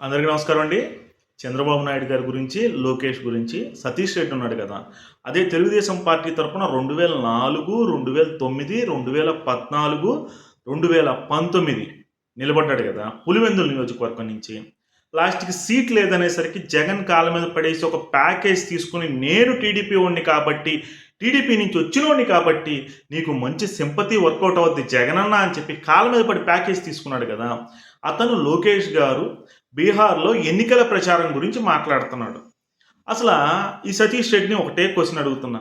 అందరికీ నమస్కారం అండి. చంద్రబాబు నాయుడు గారి గురించి లోకేష్ గురించి సతీష్ రెడ్డి ఉన్నాడు కదా. అదే తెలుగుదేశం పార్టీ తరఫున రెండు వేల నాలుగు రెండు వేల తొమ్మిది రెండు వేల పద్నాలుగు రెండు వేల పంతొమ్మిది నిలబడ్డాడు కదా. పులివెందుల నియోజకవర్గం నుంచి. లాస్ట్కి సీట్ లేదనేసరికి జగన్ కాళ్ళ మీద పడేసి ఒక ప్యాకేజ్ తీసుకుని నేను టీడీపీ వాడిని కాబట్టి టీడీపీ నుంచి వచ్చినోడిని కాబట్టి నీకు మంచి సింపతి వర్కౌట్ అవుద్ది జగనన్న అని చెప్పి కాళ్ళ మీద పడి ప్యాకేజ్ తీసుకున్నాడు కదా. అతను లోకేష్ గారు బీహార్లో ఎన్నికల ప్రచారం గురించి మాట్లాడుతున్నాడు. అసలు ఈ సతీష్ రెడ్డిని ఒకటే క్వశ్చన్ అడుగుతున్నా.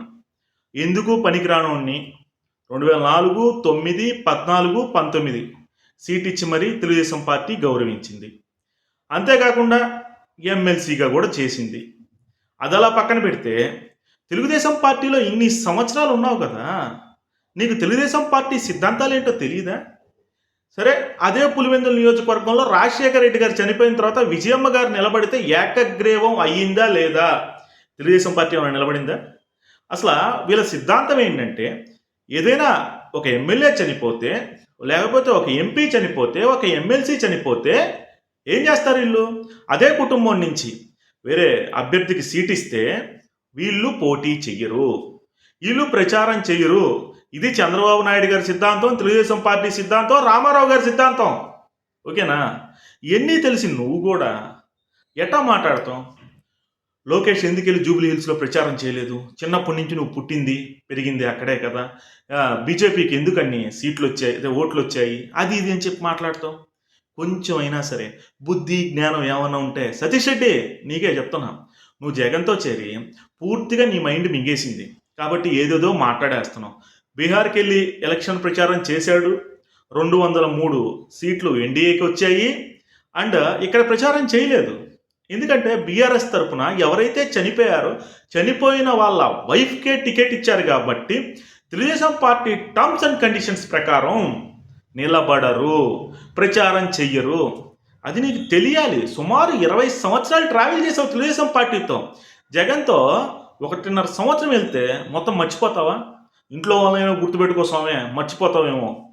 ఎందుకు పనికిరానోడిని రెండు వేల నాలుగు తొమ్మిది పద్నాలుగు పంతొమ్మిది. సీట్ ఇచ్చి మరీ తెలుగుదేశం పార్టీ గౌరవించింది. అంతేకాకుండా ఎమ్మెల్సీగా కూడా చేసింది. అది అలా పక్కన పెడితే తెలుగుదేశం పార్టీలో ఇన్ని సంవత్సరాలు ఉన్నావు కదా నీకు తెలుగుదేశం పార్టీ సిద్ధాంతాలు ఏంటో తెలియదా సరే అదే పులివెందుల నియోజకవర్గంలో రాజశేఖర రెడ్డి గారు చనిపోయిన తర్వాత విజయమ్మ గారు నిలబడితే ఏకగ్రీవం అయ్యిందా లేదా? తెలుగుదేశం పార్టీ ఏమైనా నిలబడిందా? అసలు వీళ్ళ సిద్ధాంతం ఏంటంటే ఏదైనా ఒక ఎమ్మెల్యే చనిపోతే లేకపోతే ఒక ఎంపీ చనిపోతే ఒక ఎమ్మెల్సీ చనిపోతే ఏం చేస్తారు వీళ్ళు? అదే కుటుంబం నుంచి వేరే అభ్యర్థికి సీట్ ఇస్తే వీళ్ళు పోటీ చెయ్యరు. వీళ్ళు ప్రచారం చెయ్యరు. ఇది చంద్రబాబు నాయుడు గారి సిద్ధాంతం తెలుగుదేశం పార్టీ సిద్ధాంతం రామారావు గారి సిద్ధాంతం. ఓకేనా? ఇవన్నీ తెలిసి నువ్వు కూడా ఎట్టా మాట్లాడతాం లోకేష్ ఎందుకు వెళ్ళి జూబ్లీ హిల్స్లో ప్రచారం చేయలేదు? చిన్నప్పటి నుంచి నువ్వు పుట్టింది పెరిగింది అక్కడే కదా. బీజేపీకి ఎందుకని సీట్లు వచ్చాయి అదే ఓట్లు వచ్చాయి? అది ఇది అని చెప్పి మాట్లాడతావు? కొంచెం అయినా సరే బుద్ధి జ్ఞానం ఏమన్నా ఉంటే సతీష్ రెడ్డి నీకే చెప్తున్నా. నువ్వు జగన్తో చేరి పూర్తిగా నీ మైండ్ మింగేసింది. కాబట్టి ఏదేదో మాట్లాడేస్తున్నావు. బీహార్కి వెళ్ళి ఎలక్షన్ ప్రచారం చేశాడు. రెండు వందల మూడు సీట్లు ఎన్డీఏకి వచ్చాయి. అండ్ ఇక్కడ ప్రచారం చేయలేదు. ఎందుకంటే బీఆర్ఎస్ తరపున ఎవరైతే చనిపోయారో చనిపోయిన వాళ్ళ వైఫ్కే టికెట్ ఇచ్చారు కాబట్టి Telugu Desam party terms and conditions ప్రకారం నిలబడరు ప్రచారం చెయ్యరు. అది నీకు తెలియాలి. సుమారు ఇరవై సంవత్సరాలు ట్రావెల్ చేసావు తెలుగుదేశం పార్టీతో. జగన్తో ఒకటిన్నర సంవత్సరం వెళ్తే మొత్తం మర్చిపోతావా? ఇంట్లో వాళ్ళైనా గుర్తుపెట్టుకో స్వామి మర్చిపోతావేమో.